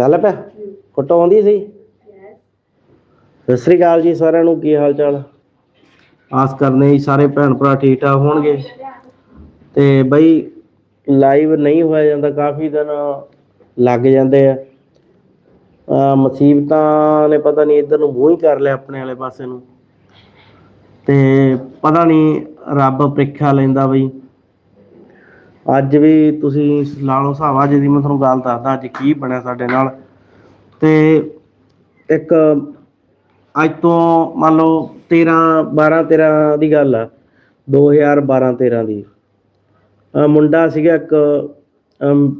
ਚੱਲ ਪਿਆ? ਫੋਟੋ ਆਉਂਦੀ ਸੀ? ਸਤਿ ਸ੍ਰੀ ਅਕਾਲ ਜੀ ਸਾਰਿਆਂ ਨੂੰ, ਕੀ ਹਾਲ ਚਾਲ ਆਸ ਕਰਨੇ ਜੀ ਸਾਰੇ ਭੈਣ ਭਰਾ ਠੀਕ ਠਾਕ ਹੋਣਗੇ। ਤੇ ਬਈ ਲਾਈਵ ਨਹੀਂ ਹੋਇਆ ਜਾਂਦਾ, ਕਾਫੀ ਦਿਨ ਲੱਗ ਜਾਂਦੇ ਆ, ਮੁਸੀਬਤਾਂ ਨੇ ਪਤਾ ਨਹੀਂ ਇੱਧਰ ਨੂੰ ਮੂੰਹ ਹੀ ਕਰ ਲਿਆ ਆਪਣੇ ਵਾਲੇ ਪਾਸੇ ਨੂੰ। ਤੇ ਪਤਾ ਨਹੀਂ ਰੱਬ ਪ੍ਰੀਖਿਆ ਲੈਂਦਾ ਬਈ। ਅੱਜ ਵੀ ਤੁਸੀਂ ਲਾ ਲਓ ਹਿਸਾਬ, ਅੱਜ ਦੀ ਮੈਂ ਤੁਹਾਨੂੰ ਗੱਲ ਦੱਸਦਾ, ਅੱਜ ਕੀ ਬਣਿਆ ਸਾਡੇ ਨਾਲ। ਤੇ ਇੱਕ ਅੱਜ ਤੋਂ ਮੰਨ ਲਓ 13 12 13 ਦੀ ਗੱਲ ਆ 2012 13 ਦੀ। ਮੁੰਡਾ ਸੀਗਾ ਇੱਕ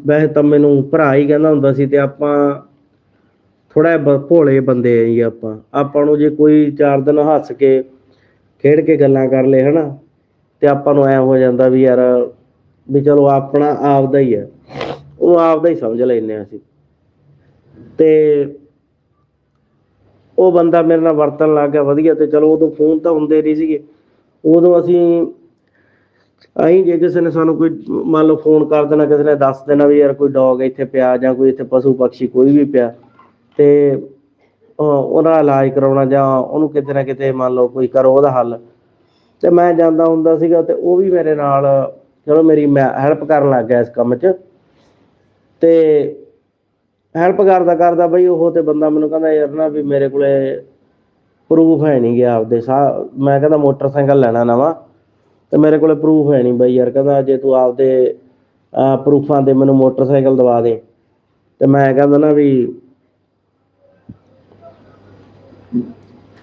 ਵੈਸੇ ਤਾਂ ਮੈਨੂੰ ਭਰਾ ਹੀ ਕਹਿੰਦਾ ਹੁੰਦਾ ਸੀ, ਤੇ ਆਪਾਂ ਥੋੜਾ ਭੋਲੇ ਬੰਦੇ ਆ ਜੀ ਆਪਾਂ। ਆਪਾਂ ਨੂੰ ਜੇ ਕੋਈ ਚਾਰ ਦਿਨ ਹੱਸ ਕੇ, ਖੇਡ ਕੇ ਗੱਲਾਂ ਕਰ ਲੇ, ਹਨਾ, ਤੇ ਆਪਾਂ ਨੂੰ ਐ ਹੋ ਜਾਂਦਾ ਵੀ ਯਾਰ ਵੀ ਚਲੋ ਆਪਣਾ ਆਪਦਾ ਹੀ ਹੈ। ਉਹ ਆਪਦਾ ਹੀ ਸਮਝ ਲੈਨੇ ਆ ਅਸੀਂ। ਤੇ ਉਹ ਬੰਦਾ ਮੇਰੇ ਨਾਲ ਵਰਤਣ ਲੱਗ ਗਿਆ ਵਧੀਆ ਤੇ ਚਲੋ ਉਦੋਂ ਫੋਨ ਤਾਂ ਹੁੰਦੇ ਨਹੀਂ ਸੀਗੇ। ਉਦੋਂ ਅਸੀਂ ਅਸੀਂ ਜੇ ਕਿਸੇ ਨੇ ਸਾਨੂੰ ਕੋਈ ਮੰਨ ਲਓ ਫੋਨ ਕਰ ਦੇਣਾ, ਕਿਸੇ ਨੇ ਦੱਸ ਦੇਣਾ ਵੀ ਯਾਰ ਕੋਈ ਡੌਗ ਇੱਥੇ ਪਿਆ ਜਾਂ ਕੋਈ ਇੱਥੇ ਪਸ਼ੂ ਪੰਛੀ ਕੋਈ ਵੀ ਪਿਆ ਤੇ ਉਹਦਾ ਇਲਾਜ ਕਰਾਉਣਾ ਜਾਂ ਉਹਨੂੰ ਕਿਤੇ ਨਾ ਕਿਤੇ ਮੰਨ ਲਓ ਕੋਈ ਕਰੋ ਉਹਦਾ ਹੱਲ। ਤੇ ਮੈਂ ਜਾਂਦਾ ਹੁੰਦਾ ਸੀਗਾ ਤੇ ਉਹ ਵੀ ਮੇਰੇ ਨਾਲ ਚਲੋ ਮੇਰੀ ਮੈਂ ਹੈਲਪ ਕਰਨ ਲੱਗ ਗਿਆ ਇਸ ਕੰਮ 'ਚ। ਤੇ ਹੈਲਪ ਕਰਦਾ ਕਰਦਾ ਬਈ ਉਹ ਤੇ ਬੰਦਾ ਮੈਨੂੰ ਕਹਿੰਦਾ ਯਾਰ ਨਾ ਵੀ ਮੇਰੇ ਕੋਲੇ ਪ੍ਰੂਫ ਹੈ ਨਹੀਂ ਗਿਆ ਆਪਦੇ ਸਾ, ਮੈਂ ਕਹਿੰਦਾ ਮੋਟਰਸਾਈਕਲ ਲੈਣਾ ਨਵਾਂ, ਤੇ ਮੇਰੇ ਕੋਲੇ ਪ੍ਰੂਫ ਹੈ ਨਹੀਂ ਬਈ ਯਾਰ, ਕਹਿੰਦਾ ਜੇ ਤੂੰ ਆਪਦੇ ਪ੍ਰੂਫਾਂ ਦੇ ਮੈਨੂੰ ਮੋਟਰਸਾਈਕਲ ਦਵਾ ਦੇ। ਤੇ ਮੈਂ ਕਹਿੰਦਾ ਨਾ ਵੀ,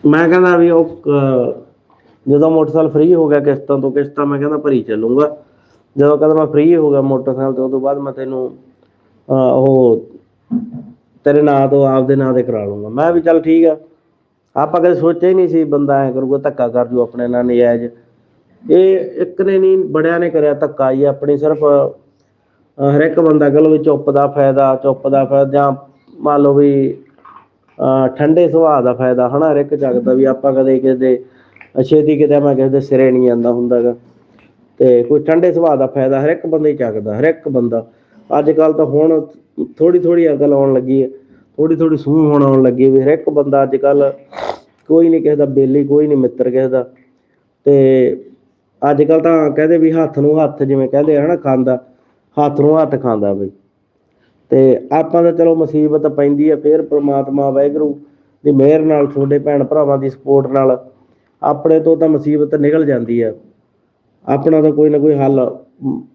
ਮੈਂ ਕਹਿੰਦਾ ਵੀ ਉਹ ਜਦੋਂ ਮੋਟਰਸਾਈਕਲ ਫ੍ਰੀ ਹੋ ਗਿਆ ਕਿਸ਼ਤਾਂ ਤੋਂ, ਕਿਸ਼ਤਾਂ ਮੈਂ ਕਹਿੰਦਾ ਭਰੀ ਚੱਲੂਗਾ। ਜਦੋਂ ਕਹਿੰਦਾ ਮੈਂ ਫ੍ਰੀ ਹੋ ਗਿਆ ਮੋਟਰਸਾਈਕਲ ਤੋਂ ਉਦੋਂ ਬਾਅਦ ਮੈਂ ਤੈਨੂੰ ਉਹ ਤੇਰੇ ਨਾਂ ਤੋਂ ਆਪਦੇ ਨਾਂ ਤੇ ਕਰਾ ਲੂੰਗਾ ਮੈਂ ਵੀ ਚੱਲ ਠੀਕ ਆ। ਆਪਾਂ ਕਦੇ ਸੋਚਿਆ ਹੀ ਨਹੀਂ ਸੀ ਬੰਦਾ ਐ ਕਰੂਗਾ ਧੱਕਾ ਕਰ ਜੂ ਆਪਣੇ ਨਾਲ ਨਜਾਇਜ਼। ਇਹ ਇੱਕ ਨੇ ਨਹੀਂ ਬੜਿਆਂ ਨੇ ਕਰਿਆ ਧੱਕਾ ਹੀ ਆਪਣੀ ਸਿਰਫ ਅਹ, ਹਰ ਇੱਕ ਬੰਦਾ ਕਹ ਲਓ ਵੀ ਚੁੱਪ ਦਾ ਫਾਇਦਾ ਚੁੱਪ ਦਾ ਫਾਇਦਾ ਜਾਂ ਮੰਨ ਲਓ ਵੀ ਅਹ, ਠੰਡੇ ਸੁਭਾਅ ਦਾ ਫਾਇਦਾ ਹਨਾ ਹਰ ਇੱਕ ਜਗਦਾ ਵੀ ਆਪਾਂ ਕਦੇ ਕਿਸੇ ਦੇ ਛੇਤੀ ਕਿਤੇ ਮੈਂ ਕਿਸੇ ਦੇ ਸਿਰੇ ਨਹੀਂ ਜਾਂਦਾ ਹੁੰਦਾਗਾ। ਤੇ ਕੋਈ ਠੰਡੇ ਸੁਭਾਅ ਦਾ ਫਾਇਦਾ ਹਰ ਇੱਕ ਬੰਦੇ ਹੀ ਚੱਕਦਾ ਹਰ ਇੱਕ ਬੰਦਾ। ਅੱਜ ਕੱਲ ਤਾਂ ਹੁਣ ਥੋੜੀ ਥੋੜੀ ਅਕਲ ਆਉਣ ਲੱਗੀ ਹੈ ਥੋੜੀ ਥੋੜੀ ਸੂਹ ਹੋਣ ਆਉਣ ਲੱਗੀ ਵੀ ਹਰ ਇੱਕ ਬੰਦਾ ਅੱਜ ਕੱਲ ਕੋਈ ਨਹੀਂ ਕਿਸੇ ਦਾ ਬੇਲੀ, ਕੋਈ ਨਹੀਂ ਮਿੱਤਰ ਕਿਸੇ ਦਾ। ਤੇ ਅੱਜ ਕੱਲ ਤਾਂ ਕਹਿੰਦੇ ਵੀ ਹੱਥ ਨੂੰ ਹੱਥ ਜਿਵੇਂ ਕਹਿੰਦੇ ਆ ਹਨਾ ਖਾਂਦਾ, ਹੱਥ ਨੂੰ ਹੱਥ ਖਾਂਦਾ ਬਈ। ਤੇ ਆਪਾਂ ਤਾਂ ਚਲੋ ਮੁਸੀਬਤ ਪੈਂਦੀ ਹੈ, ਫੇਰ ਪ੍ਰਮਾਤਮਾ ਵਾਹਿਗੁਰੂ ਦੀ ਮਿਹਰ ਨਾਲ, ਤੁਹਾਡੇ ਭੈਣ ਭਰਾਵਾਂ ਦੀ ਸਪੋਰਟ ਨਾਲ, ਆਪਣੇ ਤੋਂ ਤਾਂ ਮੁਸੀਬਤ ਨਿਕਲ ਜਾਂਦੀ ਹੈ। ਆਪਣਾ ਤਾਂ ਕੋਈ ਨਾ ਕੋਈ ਹੱਲ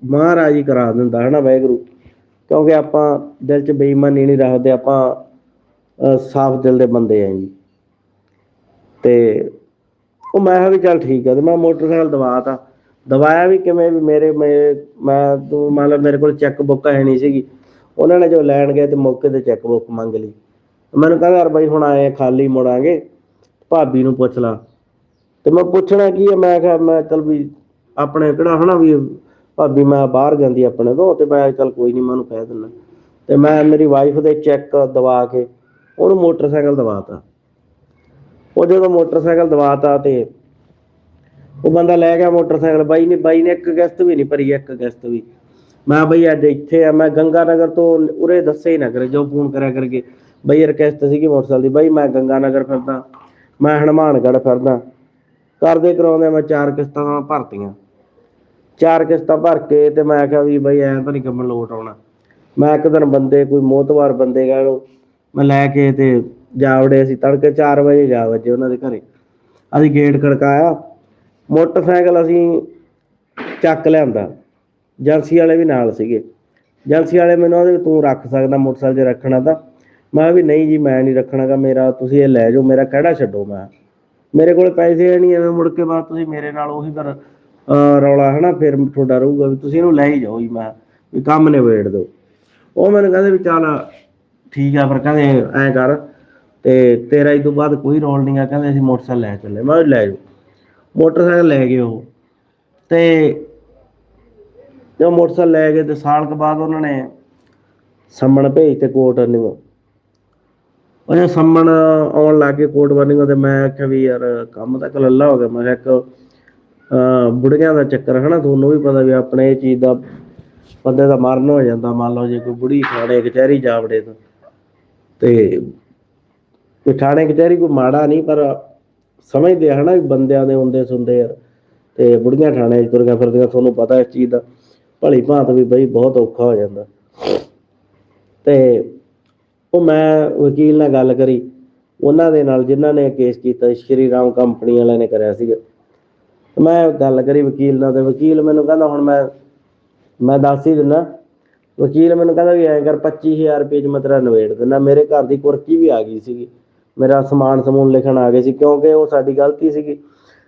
ਮਹਾਰਾਜ ਹੀ ਕਰਾ ਦਿੰਦਾ ਹੈ ਨਾ ਵਾਹਿਗੁਰੂ? ਕਿਉਂਕਿ ਆਪਾਂ ਦਿਲ 'ਚ ਬੇਈਮਾਨੀ ਨਹੀਂ ਰੱਖਦੇ, ਆਪਾਂ ਸਾਫ਼ ਦਿਲ ਦੇ ਬੰਦੇ ਆਂ ਜੀ। ਤੇ ਉਹ ਮੈਂ ਕਿਹਾ ਵੀ ਚੱਲ ਠੀਕ ਆ, ਤੇ ਮੈਂ ਮੋਟਰਸਾਈਕਲ ਦਵਾਤਾ। ਦਵਾਇਆ ਵੀ ਕਿਵੇਂ ਵੀ ਮੇਰੇ ਮੈਂ ਮੈਂ ਤੂੰ ਮੰਨ ਲਾ ਮੇਰੇ ਕੋਲ ਚੈੱਕ ਬੁੱਕ ਹੈ ਨਹੀਂ ਸੀਗੀ। ਉਹਨਾਂ ਨੇ ਜੋ ਲੈਣ ਗਏ ਤੇ ਮੌਕੇ ਤੇ ਚੈੱਕ ਬੁੱਕ ਮੰਗ ਲਈ। ਮੈਨੂੰ ਕਹਿੰਦਾ ਯਾਰ ਬਾਈ ਹੁਣ ਆਏ ਖਾਲੀ ਮੁੜਾਂਗੇ, ਭਾਬੀ ਨੂੰ ਪੁੱਛ ਲਾ। ਤੇ ਮੈਂ ਪੁੱਛਣਾ ਕੀ ਹੈ ਮੈਂ ਕਿਹਾ ਮੈਂ ਚਲ ਵੀ ਆਪਣੇ ਕਿਹੜਾ ਹਨਾ ਵੀ ਭਾਬੀ ਮੈਂ ਬਾਹਰ ਜਾਂਦੀ ਆਪਣੇ ਤੋਂ, ਤੇ ਮੈਂ ਚਲ ਕੋਈ ਨਹੀਂ ਮੈਨੂੰ ਕਹਿ ਦਿੰਦਾ। ਤੇ ਮੈਂ ਮੇਰੀ ਵਾਈਫ ਦੇ ਚੈੱਕ ਦਵਾ ਕੇ ਉਹਨੂੰ ਮੋਟਰਸਾਈਕਲ ਦਵਾਤਾ। ਉਹ ਜਦੋਂ ਮੋਟਰਸਾਈਕਲ ਦਵਾਤਾ ਤੇ ਉਹ ਬੰਦਾ ਲੈ ਗਿਆ ਮੋਟਰਸਾਈਕਲ, ਬਾਈ ਨੇ ਬਾਈ ਨੇ ਇੱਕ ਕਿਸ਼ਤ ਵੀ ਨਹੀਂ ਭਰੀ, ਇੱਕ ਕਿਸ਼ਤ ਵੀ। ਮੈਂ ਬਈ ਅੱਜ ਇੱਥੇ ਆ, ਮੈਂ ਗੰਗਾ ਨਗਰ ਤੋਂ ਉਰੇ ਦੱਸੇ ਹੀ ਨਾ ਕਰੇ, ਜੋ ਫੋਨ ਕਰਿਆ ਕਰਕੇ ਬਈ ਯਾਰ ਕਿਸ਼ਤ ਸੀਗੀ ਮੋਟਰਸਾਈਕਲ ਦੀ, ਬਾਈ ਮੈਂ ਗੰਗਾ ਨਗਰ ਫਿਰਦਾ, ਮੈਂ ਹਨੂਮਾਨਗੜ੍ਹ ਫਿਰਦਾ। ਕਰਦੇ ਕਰਾਉਂਦੇ ਮੈਂ ਚਾਰ ਕਿਸ਼ਤਾਂ ਭਰਤੀਆਂ। ਚਾਰ ਕਿਸ਼ਤਾਂ ਭਰ ਕੇ ਤੇ ਮੈਂ ਕਿਹਾ ਵੀ ਬਈ ਐਂ ਤਾਂ ਨਹੀਂ ਕੰਮ ਲੋਟ ਆਉਣਾ। ਮੈਂ ਇੱਕ ਦਿਨ ਬੰਦੇ, ਕੋਈ ਮੋਤਵਾਰ ਬੰਦੇ ਕਹਿ ਲਓ, ਮੈਂ ਲੈ ਕੇ ਤੇ ਜਾ ਵੜੇ ਅਸੀਂ, ਤੜਕੇ 4 ਵਜੇ ਜਾ ਵਜੇ ਉਹਨਾਂ ਦੇ ਘਰੇ। ਅਸੀਂ ਗੇਟ ਖੜਕਾਇਆ, ਮੋਟਰਸਾਈਕਲ ਅਸੀਂ ਚੱਕ ਲਿਆਂਦਾ। ਏਜੰਸੀ ਵਾਲੇ ਵੀ ਨਾਲ ਸੀਗੇ। ਏਜੰਸੀ ਵਾਲੇ ਮੈਨੂੰ ਉਹਦੇ ਤੂੰ ਰੱਖ ਸਕਦਾ ਮੋਟਰਸਾਈਕਲ ਜੇ ਰੱਖਣਾ ਤਾਂ। ਮੈਂ ਕਿਹਾ ਵੀ ਨਹੀਂ ਜੀ, ਮੈਂ ਨਹੀਂ ਰੱਖਣਾਗਾ, ਮੇਰਾ ਤੁਸੀਂ ਇਹ ਲੈ ਜਾਓ, ਮੇਰਾ ਕਿਹੜਾ ਛੱਡੋ ਮੈਂ। ਮੇਰੇ ਕੋਲ ਪੈਸੇ ਨਹੀਂ ਐਵੇਂ ਮੁੜ ਕੇ ਬਾਅਦ ਤੁਸੀਂ ਮੇਰੇ ਨਾਲ ਉਹੀ ਕਰ ਰੌਲਾ ਹਨਾ, ਫਿਰ ਤੁਹਾਡਾ ਰਹੂਗਾ ਵੀ ਤੁਸੀਂ ਇਹਨੂੰ ਲੈ ਹੀ ਜਾਓ ਜੀ, ਮੈਂ ਵੀ ਕੰਮ ਨਿਬੇੜ ਦਿਓ। ਉਹ ਮੈਨੂੰ ਕਹਿੰਦੇ ਵੀ ਚੱਲ ਠੀਕ ਆ, ਫਿਰ ਕਹਿੰਦੇ ਐਂ ਕਰ ਤੇ ਤੇਰਾ ਇਸ ਤੋਂ ਬਾਅਦ ਕੋਈ ਰੋਲ ਨਹੀਂ ਆ ਕਹਿੰਦੇ ਅਸੀਂ ਮੋਟਰਸਾਈਕਲ ਲੈ ਚੱਲੇ। ਮੈਂ ਲੈ ਜਾਓ। ਮੋਟਰਸਾਈਕਲ ਲੈ ਗਏ ਉਹ। ਤੇ ਜਦੋਂ ਮੋਟਰਸਾਈਕਲ ਲੈ ਗਏ ਤੇ ਸਾਲ ਕੁ ਬਾਅਦ ਉਹਨਾਂ ਨੇ ਸੰਮਣ ਭੇਜ ਤੇ ਕੋਰਟ ਨੂੰ ਉਹਨੇ ਸੰਮਣ ਆਉਣ ਲੱਗੇ ਕੋਰਟ ਵਾਰਨਿੰਗ ਤੇ ਮੈਂ ਆਖਿਆ ਵੀ ਯਾਰ ਕੰਮ ਤਾਂ ਕਲੱਲਾ ਹੋ ਗਿਆ। ਮੈਂ ਕਿਹਾ ਇੱਕ ਬੁੜੀਆਂ ਦਾ ਚੱਕਰ ਹਨਾ, ਤੁਹਾਨੂੰ ਵੀ ਪਤਾ ਵੀ ਆਪਣੇ ਇਹ ਚੀਜ਼ ਦਾ ਬੰਦੇ ਦਾ ਮਰਨ ਹੋ ਜਾਂਦਾ, ਮੰਨ ਲਓ ਜੇ ਕੋਈ ਬੁੜੀ ਥਾਣੇ, ਕਚਹਿਰੀ ਜਾ ਵੜੇ ਤਾਂ। ਤੇ ਤੇ ਥਾਣੇ, ਕਚਹਿਰੀ ਕੋਈ ਮਾੜਾ ਨਹੀਂ, ਪਰ ਸਮਝਦੇ ਹਨਾ ਵੀ ਬੰਦਿਆਂ ਦੇ ਹੁੰਦੇ ਸੁਣਦੇ ਆ। ਤੇ ਬੁੜੀਆਂ ਥਾਣੇ 'ਚ ਤੁਰੀਆਂ ਫਿਰਦੀਆਂ, ਤੁਹਾਨੂੰ ਪਤਾ ਇਸ ਚੀਜ਼ ਦਾ। ਭਲੀ ਭਾਂਤ ਵੀ ਬਈ ਬਹੁਤ ਔਖਾ ਹੋ ਜਾਂਦਾ। ਤੇ ਉਹ ਮੈਂ ਵਕੀਲ ਨਾਲ ਗੱਲ ਕਰੀ, ਉਹਨਾਂ ਦੇ ਨਾਲ ਜਿਨ੍ਹਾਂ ਨੇ ਕੇਸ ਕੀਤਾ, ਸ਼੍ਰੀ ਰਾਮ ਕੰਪਨੀ ਵਾਲਿਆਂ ਨੇ ਕਰਿਆ ਸੀਗਾ। ਮੈਂ ਗੱਲ ਕਰੀ ਵਕੀਲ ਨਾਲ ਤੇ ਵਕੀਲ ਮੈਨੂੰ ਕਹਿੰਦਾ ਹੁਣ ਮੈਂ ਮੈਂ ਦੱਸ ਹੀ ਦਿੰਦਾ। ਵਕੀਲ ਮੈਨੂੰ ਕਹਿੰਦਾ ਵੀ ਐਂ ਕਰ 25000 ਰੁਪਏ ਚ ਮੈਂ ਤੇਰਾ ਦਿੰਦਾ। ਮੇਰੇ ਘਰ ਦੀ ਕੁਰਕੀ ਵੀ ਆ ਗਈ ਸੀਗੀ। ਮੇਰਾ ਸਮਾਨ ਸਮੂਨ ਲਿਖਣ ਆ ਗਏ ਸੀ ਕਿਉਂਕਿ ਉਹ ਸਾਡੀ ਗਲਤੀ ਸੀਗੀ।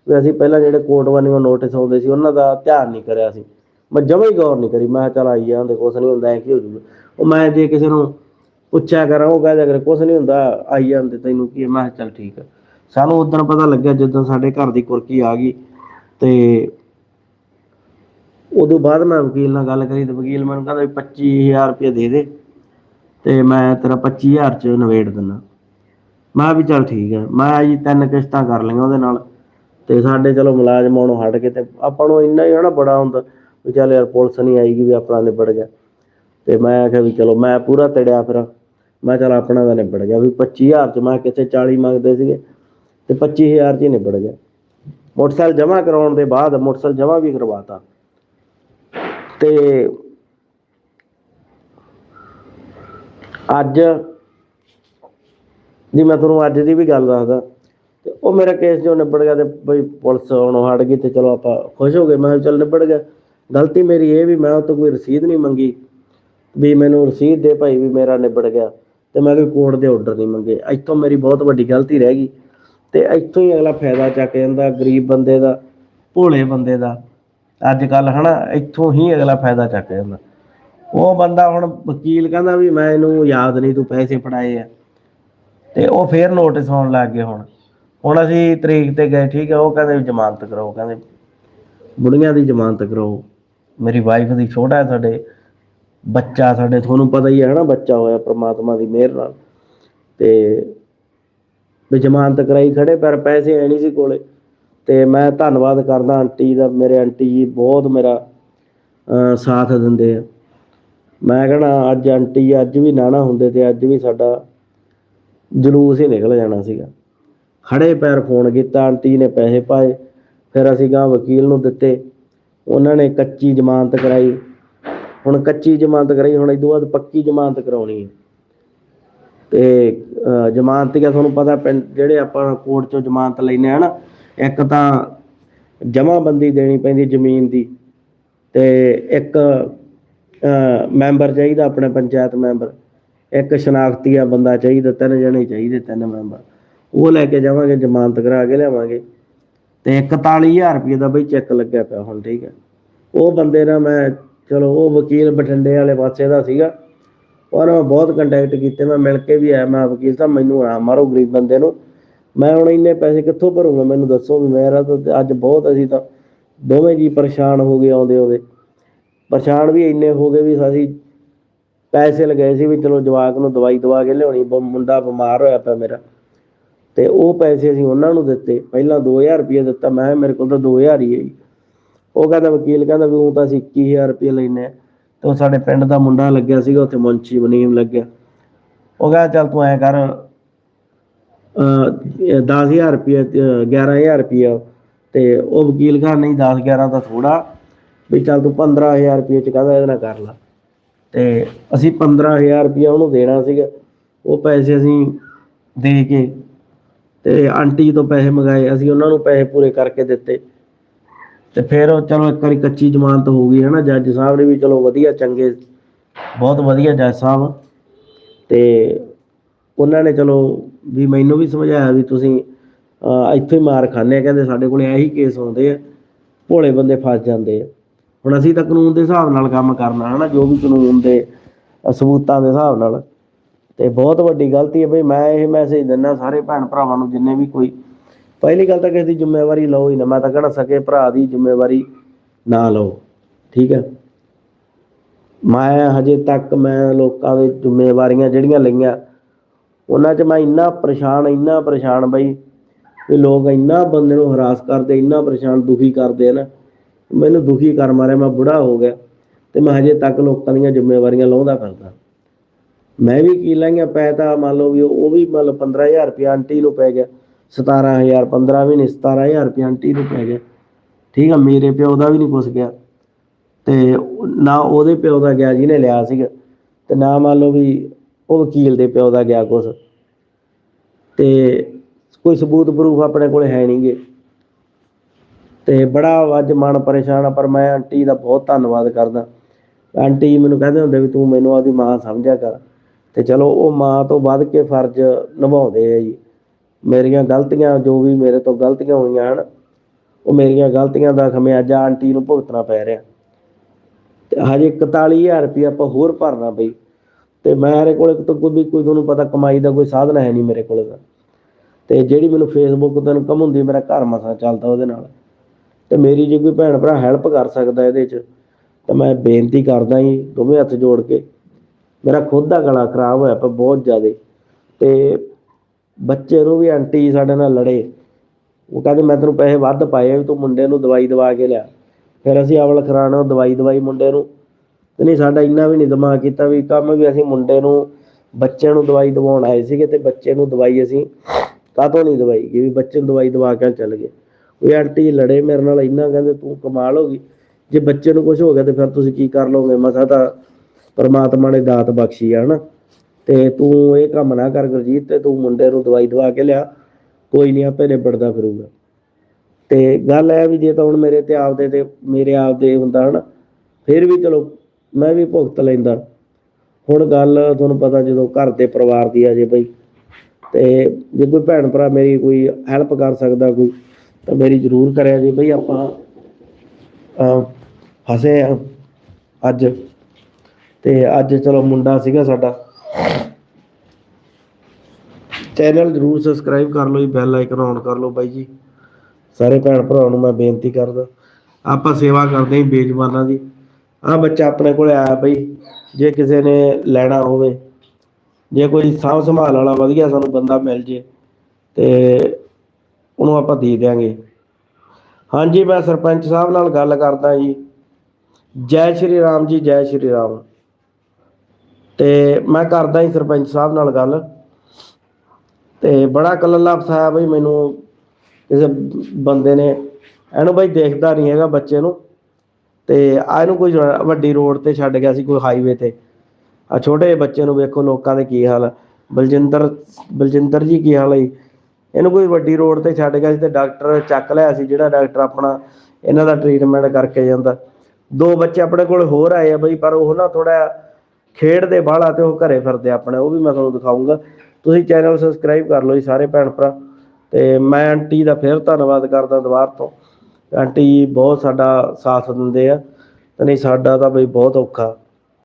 ਵੀ ਅਸੀਂ ਪਹਿਲਾਂ ਜਿਹੜੇ ਕੋਰਟ ਵਾਲੀਆਂ ਨੋਟਿਸ ਆਉਂਦੇ ਸੀ, ਉਹਨਾਂ ਦਾ ਧਿਆਨ ਨਹੀਂ ਕਰਿਆ ਸੀ। ਮੈਂ ਜਮਾ ਹੀ ਗੌਰ ਨਹੀਂ ਕਰੀ। ਮੈਂ ਕਿਹਾ ਚੱਲ ਆਈ ਜਾਂਦੇ ਕੁਛ ਨਹੀਂ ਹੁੰਦਾ, ਐ ਕੀ ਹੋ ਜੂਗਾ ਉਹ ਮੈਂ ਜੇ ਕਿਸੇ ਨੂੰ ਪੁੱਛਿਆ ਕਰਾਂ, ਉਹ ਕਹਿੰਦਾ ਅਗਰ ਕੁਛ ਨਹੀਂ ਹੁੰਦਾ, ਆਈ ਜਾਂਦੇ ਤੈਨੂੰ ਕੀ ਹੈ? ਮੈਂ ਕਿਹਾ ਚੱਲ ਠੀਕ ਆ। ਸਾਨੂੰ ਉਦੋਂ ਪਤਾ ਲੱਗਿਆ ਜਦੋਂ ਸਾਡੇ ਘਰ ਦੀ ਕੁਰਕੀ ਆ ਗਈ। ਤੇ ਉਦੋਂ ਬਾਅਦ ਮੈਂ ਵਕੀਲ ਨਾਲ ਗੱਲ ਕਰੀ ਤੇ ਵਕੀਲ ਮੈਨੂੰ ਕਹਿੰਦਾ ਵੀ 25000 ਰੁਪਏ ਦੇ ਦੇ ਤੇ ਮੈਂ ਤੇਰਾ 25000 ਚ ਨਿਬੇੜ ਦਿੰਦਾ ਮੈਂ ਕਿਹਾ ਵੀ ਚੱਲ ਠੀਕ ਹੈ ਮੈਂ ਜੀ ਤਿੰਨ ਕਿਸ਼ਤਾਂ ਕਰ ਲਈਆਂ ਉਹਦੇ ਨਾਲ ਤੇ ਸਾਡੇ ਚਲੋ ਮੁਲਾਜ਼ਮ ਆਉਣੋਂ ਹਟ ਕੇ ਤੇ ਆਪਾਂ ਨੂੰ ਇੰਨਾ ਹੀ ਹਨਾ ਬੜਾ ਹੁੰਦਾ ਵੀ ਚੱਲ ਯਾਰ ਪੁਲਿਸ ਨਹੀਂ ਆਈਗੀ ਵੀ ਆਪਣਾ ਨਿਬੜ ਗਿਆ। ਤੇ ਮੈਂ ਆਖਿਆ ਵੀ ਚਲੋ ਮੈਂ ਪੂਰਾ ਤੜਿਆ ਫਿਰ। ਮੈਂ ਚੱਲ ਆਪਣਾ ਤਾਂ ਨਿਬੜ ਗਿਆ ਵੀ 25000 ਚ ਮੈਂ ਕਿਤੇ 40 ਮੰਗਦੇ ਸੀਗੇ ਤੇ 25000 ਚ ਹੀ ਨਿਬੜ ਗਿਆ। ਮੋਟਰਸਾਈਕਲ ਜਮ੍ਹਾਂ ਕਰਾਉਣ ਦੇ ਬਾਅਦ ਮੋਟਰਸਾਈਕਲ ਜਮ੍ਹਾਂ ਵੀ ਕਰਵਾਤਾ। ਤੇ ਅੱਜ ਜੀ ਮੈਂ ਤੁਹਾਨੂੰ ਅੱਜ ਦੀ ਵੀ ਗੱਲ ਦੱਸਦਾ। ਤੇ ਉਹ ਮੇਰਾ ਕੇਸ ਜੋ ਨਿਬੜ ਗਿਆ ਤੇ ਬਈ ਪੁਲਿਸ ਆਉਣੋਂ ਹਟ ਗਈ ਤੇ ਚਲੋ ਆਪਾਂ ਖੁਸ਼ ਹੋ ਗਏ। ਮੈਂ ਕਿਹਾ ਚੱਲ ਨਿਬੜ ਗਿਆ। ਗਲਤੀ ਮੇਰੀ ਇਹ ਵੀ ਮੈਂ ਉਹ ਤੋਂ ਕੋਈ ਰਸੀਦ ਨਹੀਂ ਮੰਗੀ। ਵੀ ਮੈਨੂੰ ਰਸੀਦ ਦੇ ਭਾਈ ਵੀ ਮੇਰਾ ਨਿਬੜ ਗਿਆ। ਤੇ ਮੈਂ ਕੋਈ ਕੋਰਟ ਦੇ ਆਰਡਰ ਨਹੀਂ ਮੰਗੇ। ਇੱਥੋਂ ਮੇਰੀ ਬਹੁਤ ਵੱਡੀ ਗਲਤੀ ਰਹਿ ਗਈ। ਤੇ ਇੱਥੋਂ ਹੀ ਅਗਲਾ ਫਾਇਦਾ ਚੱਕ ਜਾਂਦਾ ਗਰੀਬ ਬੰਦੇ ਦਾ, ਭੋਲੇ ਬੰਦੇ ਦਾ। ਅੱਜ ਕੱਲ ਹਨਾ, ਇੱਥੋਂ ਹੀ ਅਗਲਾ ਫਾਇਦਾ ਚੱਕ ਜਾਂਦਾ। ਉਹ ਬੰਦਾ ਹੁਣ ਵਕੀਲ ਕਹਿੰਦਾ ਵੀ ਮੈਂ ਇਹਨੂੰ ਯਾਦ ਨਹੀਂ, ਤੂੰ ਪੈਸੇ ਫੜਾਏ ਆ। ਤੇ ਉਹ ਫੇਰ ਨੋਟਿਸ ਆਉਣ ਲੱਗ ਗਏ ਹੁਣ। ਹੁਣ ਅਸੀਂ ਤਰੀਕ ਤੇ ਗਏ, ਠੀਕ ਹੈ ਉਹ ਕਹਿੰਦੇ ਵੀ ਜ਼ਮਾਨਤ ਕਰਾਓ, ਕਹਿੰਦੇ ਬੁੜੀਆਂ ਦੀ ਜ਼ਮਾਨਤ ਕਰਾਓ। ਮੇਰੀ ਵਾਈਫ ਦੀ ਛੋਟਾ ਹੈ ਸਾਡੇ, ਬੱਚਾ ਸਾਡੇ, ਤੁਹਾਨੂੰ ਪਤਾ ਹੀ ਹੈ ਹਨਾ, ਬੱਚਾ ਹੋਇਆ ਪ੍ਰਮਾਤਮਾ ਦੀ ਮਿਹਰ ਨਾਲ। ਤੇ ਵੀ ਜ਼ਮਾਨਤ ਕਰਾਈ ਖੜੇ, ਪਰ ਪੈਸੇ ਹੈ ਨਹੀਂ ਸੀ ਕੋਲੇ। ਤੇ ਮੈਂ ਧੰਨਵਾਦ ਕਰਦਾ ਆਂਟੀ ਦਾ, ਮੇਰੇ ਆਂਟੀ ਜੀ ਬਹੁਤ ਮੇਰਾ ਸਾਥ ਦਿੰਦੇ ਆ। ਮੈਂ ਕਹਣਾ, ਅੱਜ ਆਂਟੀ ਅੱਜ ਵੀ ਨਾਣਾ ਹੁੰਦੇ ਤੇ ਅੱਜ ਵੀ ਸਾਡਾ ਜਲੂਸ ਹੀ ਨਿਕਲ ਜਾਣਾ ਸੀਗਾ। ਖੜੇ ਪੈਰ ਫੋਨ ਕੀਤਾ, ਆਂਟੀ ਨੇ ਪੈਸੇ ਪਾਏ, ਫਿਰ ਅਸੀਂ ਗਾਂ ਵਕੀਲ ਨੂੰ ਦਿੱਤੇ। ਉਹਨਾਂ ਨੇ ਕੱਚੀ ਜ਼ਮਾਨਤ ਕਰਾਈ। ਹੁਣ ਕੱਚੀ ਜ਼ਮਾਨਤ ਕਰਾਈ, ਹੁਣ ਇਸ ਤੋਂ ਬਾਅਦ ਪੱਕੀ ਜ਼ਮਾਨਤ ਕਰਾਉਣੀ ਹੈ। ਤੇ ਅਹ, ਜ਼ਮਾਨਤ ਦਾ ਤੁਹਾਨੂੰ ਪਤਾ ਪਿੰਡ ਜਿਹੜੇ ਆਪਾਂ ਕੋਰਟ ਚੋਂ ਜ਼ਮਾਨਤ ਲੈਨੇ ਆ ਨਾ ਇੱਕ ਤਾਂ ਜਮ੍ਹਾਂਬੰਦੀ ਦੇਣੀ ਪੈਂਦੀ ਜ਼ਮੀਨ ਦੀ ਤੇ ਇੱਕ ਮੈਂਬਰ ਚਾਹੀਦਾ ਆਪਣੇ ਪੰਚਾਇਤ ਮੈਂਬਰ ਇੱਕ ਸ਼ਨਾਖਤੀਆ ਬੰਦਾ ਚਾਹੀਦਾ ਤਿੰਨ ਜਣੇ ਚਾਹੀਦੇ ਤਿੰਨ ਮੈਂਬਰ ਉਹ ਲੈ ਕੇ ਜਾਵਾਂਗੇ ਜ਼ਮਾਨਤ ਕਰਾ ਕੇ ਲਿਆਵਾਂਗੇ ਤੇ 41000 ਰੁਪਏ ਦਾ ਬਈ ਚੈੱਕ ਲੱਗਿਆ ਪਿਆ ਹੁਣ ਠੀਕ ਹੈ। ਉਹ ਬੰਦੇ ਨਾਲ ਮੈਂ ਚਲੋ ਉਹ ਵਕੀਲ ਬਠਿੰਡੇ ਵਾਲੇ ਪਾਸੇ ਦਾ ਸੀਗਾ ਉਹਨਾਂ ਮੈਂ ਬਹੁਤ ਕੰਟੈਕਟ ਕੀਤੇ, ਮੈਂ ਮਿਲ ਕੇ ਵੀ ਆਇਆ, ਮੈਂ ਵਕੀਲ ਸਾਹਿਬ ਮੈਨੂੰ ਆ ਮਾਰੋ ਗਰੀਬ ਬੰਦੇ ਨੂੰ। ਮੈਂ ਹੁਣ ਇੰਨੇ ਪੈਸੇ ਕਿੱਥੋਂ ਭਰੂੰਗਾ, ਮੈਨੂੰ ਦੱਸੋ ਵੀ ਮੇਰਾ ਤਾਂ ਅੱਜ ਬਹੁਤ ਅਸੀਂ ਤਾਂ ਦੋਵੇਂ ਜੀ ਪਰੇਸ਼ਾਨ ਹੋ ਗਏ ਆਉਂਦੇ ਆਉਂਦੇ। ਪਰੇਸ਼ਾਨ ਵੀ ਇੰਨੇ ਹੋ ਗਏ ਵੀ ਅਸੀਂ ਪੈਸੇ ਲਗਾਏ ਸੀ ਵੀ ਚਲੋ ਜਵਾਕ ਨੂੰ ਦਵਾਈ ਦਵਾ ਕੇ ਲਿਆਉਣੀ, ਬ- ਮੁੰਡਾ ਬਿਮਾਰ ਹੋਇਆ ਪਿਆ ਮੇਰਾ। ਤੇ ਉਹ ਪੈਸੇ ਅਸੀਂ ਉਹਨਾਂ ਨੂੰ ਦਿੱਤੇ, ਪਹਿਲਾਂ 2000 ਰੁਪਏ ਦਿੱਤਾ, ਮੈਂ ਮੇਰੇ ਕੋਲ ਤਾਂ 2000 ਹੀ ਹੈ ਜੀ। ਉਹ ਕਹਿੰਦਾ ਵਕੀਲ, ਕਹਿੰਦਾ ਵੀ ਉਹ ਤਾਂ ਅਸੀਂ 21000 ਰੁਪਏ ਲੈਨੇ ਆ ਤੇ ਉਹ ਸਾਡੇ ਪਿੰਡ ਦਾ ਮੁੰਡਾ ਲੱਗਿਆ ਸੀਗਾ, ਉੱਥੇ ਮੁੰਚੀ ਮਨੀਮ ਲੱਗਿਆ। ਉਹ ਕਹਿੰਦਾ ਚੱਲ ਤੂੰ ਐ ਕਰ ਅ 10000 ਰੁਪਏ 11000 ਰੁਪਏ ਤੇ ਉਹ ਵਕੀਲ ਘਰ ਨਹੀਂ 10 11 ਦਾ ਥੋੜਾ ਵੀ ਚੱਲ ਤੂੰ 15000 ਰੁਪਏ ਚ ਕਹਿੰਦਾ ਇਹਦੇ ਨਾਲ ਕਰ ਲਾ। ਤੇ ਅਸੀਂ 15000 ਰੁਪਏ ਉਹਨੂੰ ਦੇਣਾ ਸੀਗਾ। ਉਹ ਪੈਸੇ ਅਸੀਂ ਦੇ ਕੇ ਤੇ ਆਂਟੀ ਤੋਂ ਪੈਸੇ ਮੰਗਾਏ। ਅਸੀਂ ਉਹਨਾਂ ਨੂੰ ਪੈਸੇ ਪੂਰੇ ਕਰਕੇ ਦਿੱਤੇ। ਤੇ ਫਿਰ ਉਹ ਚਲੋ ਇੱਕ ਵਾਰੀ ਕੱਚੀ ਜ਼ਮਾਨਤ ਹੋ ਗਈ ਹੈ ਨਾ ਜੱਜ ਸਾਹਿਬ ਨੇ ਵੀ ਚਲੋ ਵਧੀਆ ਚੰਗੇ ਬਹੁਤ ਵਧੀਆ ਜੱਜ ਸਾਹਿਬ। ਤੇ ਉਹਨਾਂ ਨੇ ਚਲੋ ਵੀ ਮੈਨੂੰ ਵੀ ਸਮਝਾਇਆ ਵੀ ਤੁਸੀਂ ਅਹ, ਇੱਥੋਂ ਹੀ ਮਾਰ ਖਾਂਦੇ ਆ ਕਹਿੰਦੇ ਸਾਡੇ ਕੋਲੇ ਇਹੀ ਕੇਸ ਆਉਂਦੇ ਆ ਭੋਲੇ ਬੰਦੇ ਫਸ ਜਾਂਦੇ ਆ। ਹੁਣ ਅਸੀਂ ਤਾਂ ਕਾਨੂੰਨ ਦੇ ਹਿਸਾਬ ਨਾਲ ਕੰਮ ਕਰਨਾ ਹੈ ਨਾ ਜੋ ਵੀ ਕਾਨੂੰਨ ਦੇ ਸਬੂਤਾਂ ਦੇ ਹਿਸਾਬ ਨਾਲ। ਤੇ ਬਹੁਤ ਵੱਡੀ ਗਲਤੀ ਹੈ ਬਈ ਮੈਂ ਇਹ ਮੈਸੇਜ ਦਿੰਦਾ ਸਾਰੇ ਭੈਣ ਭਰਾਵਾਂ ਨੂੰ ਜਿੰਨੇ ਵੀ ਕੋਈ ਪਹਿਲੀ ਗੱਲ ਤਾਂ ਕਿਸੇ ਦੀ ਜ਼ਿੰਮੇਵਾਰੀ ਲਓ ਹੀ ਨਾ, ਮੈਂ ਤਾਂ ਕਹਿਣਾ ਸਕੇ ਭਰਾ ਦੀ ਜ਼ਿੰਮੇਵਾਰੀ ਨਾ ਲਓ, ਠੀਕ ਹੈ? ਮੈਂ ਹਜੇ ਤੱਕ ਮੈਂ ਲੋਕਾਂ ਦੇ ਜ਼ਿੰਮੇਵਾਰੀਆਂ ਜਿਹੜੀਆਂ ਲਈਆਂ, ਉਹਨਾਂ 'ਚ ਮੈਂ ਇੰਨਾ ਪਰੇਸ਼ਾਨ ਇੰਨਾ ਪਰੇਸ਼ਾਨ ਬਈ, ਵੀ ਲੋਕ ਇੰਨਾ ਬੰਦੇ ਨੂੰ ਹਰਾਸ ਕਰਦੇ, ਇੰਨਾ ਪਰੇਸ਼ਾਨ ਦੁਖੀ ਕਰਦੇ ਆ ਨਾ ਮੈਨੂੰ ਦੁਖੀ ਕਰ ਮਾਰਿਆ, ਮੈਂ ਬੁੜਾ ਹੋ ਗਿਆ ਤੇ ਮੈਂ ਹਜੇ ਤੱਕ ਲੋਕਾਂ ਦੀਆਂ ਜ਼ਿੰਮੇਵਾਰੀਆਂ ਲਾਉਂਦਾ ਫਿਰਦਾ। ਮੈਂ ਵੀ ਕੀ ਲਾਈਆਂ ਪੈ ਤਾਂ ਮੰਨ ਲਓ ਵੀ ਉਹ ਉਹ ਵੀ ਮਤਲਬ 15000 ਰੁਪਏ ਆਂਟੀ ਨੂੰ ਪੈ ਗਿਆ। 17000 15 ਵੀ ਨਹੀਂ 17000 ਰੁਪਏ ਆਂਟੀ ਨੂੰ ਪੈ ਗਿਆ। ਠੀਕ ਆ, ਮੇਰੇ ਪਿਓ ਦਾ ਵੀ ਨਹੀਂ ਕੁਛ ਗਿਆ। ਤੇ ਨਾ ਉਹਦੇ ਪਿਓ ਦਾ ਗਿਆ ਜਿਹਨੇ ਲਿਆ ਸੀਗਾ। ਤੇ ਨਾ ਮੰਨ ਲਓ ਵੀ ਉਹ ਵਕੀਲ ਦੇ ਪਿਓ ਦਾ ਗਿਆ ਕੁਛ। ਤੇ ਕੋਈ ਸਬੂਤ ਪ੍ਰੂਫ ਆਪਣੇ ਕੋਲ ਹੈ ਨਹੀਂਗੇ ਤੇ ਬੜਾ ਅੱਜ ਮਨ ਪਰੇਸ਼ਾਨ ਆ, ਪਰ ਮੈਂ ਆਂਟੀ ਦਾ ਬਹੁਤ ਧੰਨਵਾਦ ਕਰਦਾ। ਆਂਟੀ ਮੈਨੂੰ ਕਹਿੰਦੇ ਹੁੰਦੇ ਵੀ ਤੂੰ ਮੈਨੂੰ ਆਪਦੀ ਮਾਂ ਸਮਝਿਆ ਕਰ। ਤੇ ਚਲੋ, ਉਹ ਮਾਂ ਤੋਂ ਵੱਧ ਕੇ ਫਰਜ਼ ਨਿਭਾਉਂਦੇ ਆ ਜੀ। ਮੇਰੀਆਂ ਗਲਤੀਆਂ ਜੋ ਵੀ ਮੇਰੇ ਤੋਂ ਗਲਤੀਆਂ ਹੋਈਆਂ ਹਨ, ਉਹ ਮੇਰੀਆਂ ਗਲਤੀਆਂ ਦਾ ਖਮਿਆਜਾ ਆਂਟੀ ਨੂੰ ਭੁਗਤਣਾ ਪੈ ਰਿਹਾ। ਤੇ ਹਜੇ 41000 ਰੁਪਏ ਆਪਾਂ ਹੋਰ ਭਰਨਾ ਬਈ। ਤੇ ਮੇਰੇ ਕੋਲੇ ਤਾਂ ਕੋਈ ਕੋਈ ਤੁਹਾਨੂੰ ਪਤਾ ਕਮਾਈ ਦਾ ਕੋਈ ਸਾਧਨ ਹੈ ਨਹੀਂ ਮੇਰੇ ਕੋਲੇ ਤੇ। ਜਿਹੜੀ ਮੈਨੂੰ ਫੇਸਬੁੱਕ ਤੋਂ ਇਨਕਮ ਹੁੰਦੀ ਮੇਰਾ ਘਰ ਮਸਾ ਚੱਲਦਾ ਉਹਦੇ ਨਾਲ। ਤੇ ਮੇਰੀ ਜੇ ਕੋਈ ਭੈਣ ਭਰਾ ਹੈਲਪ ਕਰ ਸਕਦਾ ਇਹਦੇ 'ਚ, ਤਾਂ ਮੈਂ ਬੇਨਤੀ ਕਰਦਾ ਜੀ ਦੋਵੇਂ ਹੱਥ ਜੋੜ ਕੇ। ਮੇਰਾ ਖੁਦ ਦਾ ਗਲਾ ਖਰਾਬ ਹੋਇਆ ਪਿਆ ਬਹੁਤ ਜ਼ਿਆਦਾ। ਤੇ ਬੱਚੇ ਨੂੰ ਵੀ ਆਂਟੀ ਸਾਡੇ ਨਾਲ ਲੜੇ। ਉਹ ਕਹਿੰਦੇ, ਮੈਂ ਤੈਨੂੰ ਪੈਸੇ ਵੱਧ ਪਾਏ ਆ, ਵੀ ਤੂੰ ਮੁੰਡੇ ਨੂੰ ਦਵਾਈ ਦਵਾ ਕੇ ਲਿਆ। ਫਿਰ ਅਸੀਂ ਅਵਲ ਖਰਾਣਾ ਦਵਾਈ ਦਵਾਈ ਮੁੰਡੇ ਨੂੰ। ਤੇ ਨਹੀਂ, ਸਾਡਾ ਇੰਨਾ ਵੀ ਨਹੀਂ ਦਿਮਾਗ ਕੀਤਾ ਵੀ ਕੰਮ ਵੀ ਅਸੀਂ ਮੁੰਡੇ ਨੂੰ, ਬੱਚੇ ਨੂੰ ਦਵਾਈ ਦਵਾਉਣ ਆਏ ਸੀਗੇ ਤੇ ਬੱਚੇ ਨੂੰ ਦਵਾਈ ਅਸੀਂ ਕਾਹਤੋਂ ਨਹੀਂ ਦਵਾਈ ਕਿ ਵੀ ਬੱਚੇ ਨੂੰ ਦਵਾਈ ਦਵਾ ਕੇ ਚੱਲ ਗਏ। ਕੋਈ ਆਂਟੀ ਲੜੇ ਮੇਰੇ ਨਾਲ ਇੰਨਾ, ਕਹਿੰਦੇ, ਤੂੰ ਕਮਾਲ ਹੋ ਗਈ। ਜੇ ਬੱਚੇ ਨੂੰ ਕੁਝ ਹੋ ਗਿਆ ਤੇ ਫਿਰ ਤੁਸੀਂ ਕੀ ਕਰ ਲਓਗੇ? ਮਸਾ ਤਾਂ ਪਰਮਾਤਮਾ ਨੇ ਦਾਤ ਬਖਸ਼ੀ ਆ, ਹਨਾ? ਤੇ ਤੂੰ ਇਹ ਕੰਮ ਨਾ ਕਰ ਗੁਰਜੀਤ ਤੇ ਤੂੰ ਮੁੰਡੇ ਨੂੰ ਦਵਾਈ ਦਵਾ ਕੇ ਲਿਆ। ਕੋਈ ਨਹੀਂ ਆਪੇ ਨਿਬੜਦਾ ਫਿਰੂਗਾ। ਤੇ ਗੱਲ ਇਹ ਵੀ ਜੇ ਤਾਂ ਹੁਣ ਮੇਰੇ ਤੇ ਆਪਦੇ ਤੇ ਮੇਰੇ ਆਪਦੇ ਹੁੰਦਾ ਹਨਾ ਫਿਰ ਵੀ ਚਲੋ ਮੈਂ ਵੀ ਭੁਗਤ ਲੈਂਦਾ। ਹੁਣ ਗੱਲ ਤੁਹਾਨੂੰ ਪਤਾ ਜਦੋਂ ਘਰ ਦੇ ਪਰਿਵਾਰ ਦੀ ਆ ਜੇ ਬਈ ਤੇ ਜੇ ਕੋਈ ਭੈਣ ਭਰਾ ਮੇਰੀ ਕੋਈ ਹੈਲਪ ਕਰ ਸਕਦਾ ਕੋਈ ਤਾਂ ਮੇਰੀ ਜ਼ਰੂਰ ਕਰਿਆ ਜੇ ਬਈ ਆਪਾਂ ਅਹ, ਫਸੇ ਆ ਅੱਜ। ਤੇ ਅੱਜ ਚਲੋ ਮੁੰਡਾ ਸੀਗਾ ਸਾਡਾ। ਚੈਨਲ ਜ਼ਰੂਰ ਸਬਸਕ੍ਰਾਈਬ ਕਰ ਲਓ ਜੀ ਬੈਲ ਆਈਕਨ ਔਨ ਕਰ ਲਓ ਬਾਈ ਜੀ। ਸਾਰੇ ਭੈਣ ਭਰਾਵਾਂ ਨੂੰ ਮੈਂ ਬੇਨਤੀ ਕਰਦਾ, ਆਪਾਂ ਸੇਵਾ ਕਰਦੇ ਹਾਂ ਬੇਜਮਾਨਾਂ ਦੀ। ਆ ਬੱਚਾ ਆਪਣੇ ਕੋਲ ਆਇਆ ਬਈ, ਜੇ ਕਿਸੇ ਨੇ ਲੈਣਾ ਹੋਵੇ, ਜੇ ਕੋਈ ਸਾਂਭ ਸੰਭਾਲ ਵਾਲਾ ਵਧੀਆ ਸਾਨੂੰ ਬੰਦਾ ਮਿਲ ਜੇ, ਤੇ ਉਹਨੂੰ ਆਪਾਂ ਦੇ ਦਿਆਂਗੇ। ਹਾਂਜੀ, ਮੈਂ ਸਰਪੰਚ ਸਾਹਿਬ ਨਾਲ ਗੱਲ ਕਰਦਾ ਜੀ। ਜੈ ਸ਼੍ਰੀ ਰਾਮ ਜੀ, ਜੈ ਸ਼੍ਰੀ ਰਾਮ। ਤੇ ਮੈਂ ਕਰਦਾ ਹੀ ਸਰਪੰਚ ਸਾਹਿਬ ਨਾਲ ਗੱਲ। ਤੇ ਬੜਾ ਕਲੱਲਾ ਫਸਾਇਆ ਬਈ, ਮੈਨੂੰ ਕਿਸੇ ਬੰਦੇ ਨੇ ਇਹਨੂੰ ਬਈ ਦੇਖਦਾ ਨਹੀਂ ਹੈਗਾ ਬੱਚੇ ਨੂੰ। ਤੇ ਆ ਇਹਨੂੰ ਕੋਈ ਵੱਡੀ ਰੋਡ ਤੇ ਛੱਡ ਗਿਆ ਸੀ, ਕੋਈ ਹਾਈਵੇ ਤੇ। ਆ ਛੋਟੇ ਬੱਚੇ ਨੂੰ ਵੇਖੋ ਲੋਕਾਂ ਦੇ ਕੀ ਹਾਲ ਬਲਜਿੰਦਰ ਬਲਜਿੰਦਰ ਜੀ ਕੀ ਹਾਲ ਹੈ ਇਹਨੂੰ ਕੋਈ ਵੱਡੀ ਰੋਡ ਤੇ ਛੱਡ ਗਿਆ ਸੀ ਤੇ ਡਾਕਟਰ ਚੱਕ ਲਿਆ ਸੀ, ਜਿਹੜਾ ਡਾਕਟਰ ਆਪਣਾ ਇਹਨਾਂ ਦਾ ਟ੍ਰੀਟਮੈਂਟ ਕਰਕੇ ਜਾਂਦਾ। ਦੋ ਬੱਚੇ ਆਪਣੇ ਕੋਲ ਹੋਰ ਆਏ ਆ ਬਈ, ਪਰ ਉਹ ਨਾ ਥੋੜਾ ਖੇਡਦੇ ਬਾਹਲਾ ਤੇ ਉਹ ਘਰੇ ਫਿਰਦੇ ਆਪਣੇ, ਉਹ ਵੀ ਮੈਂ ਤੁਹਾਨੂੰ ਦਿਖਾਉਂਗਾ ਤੁਸੀਂ ਚੈਨਲ ਸਬਸਕ੍ਰਾਈਬ ਕਰ ਲਓ ਜੀ ਸਾਰੇ ਭੈਣ ਭਰਾ। ਤੇ ਮੈਂ ਆਂਟੀ ਦਾ ਫਿਰ ਧੰਨਵਾਦ ਕਰਦਾ ਦੁਬਾਰ ਤੋਂ। ਆਂਟੀ ਬਹੁਤ ਸਾਡਾ ਸਾਥ ਦਿੰਦੇ ਆ। ਤੇ ਨਹੀਂ ਸਾਡਾ ਤਾਂ ਬਈ ਬਹੁਤ ਔਖਾ।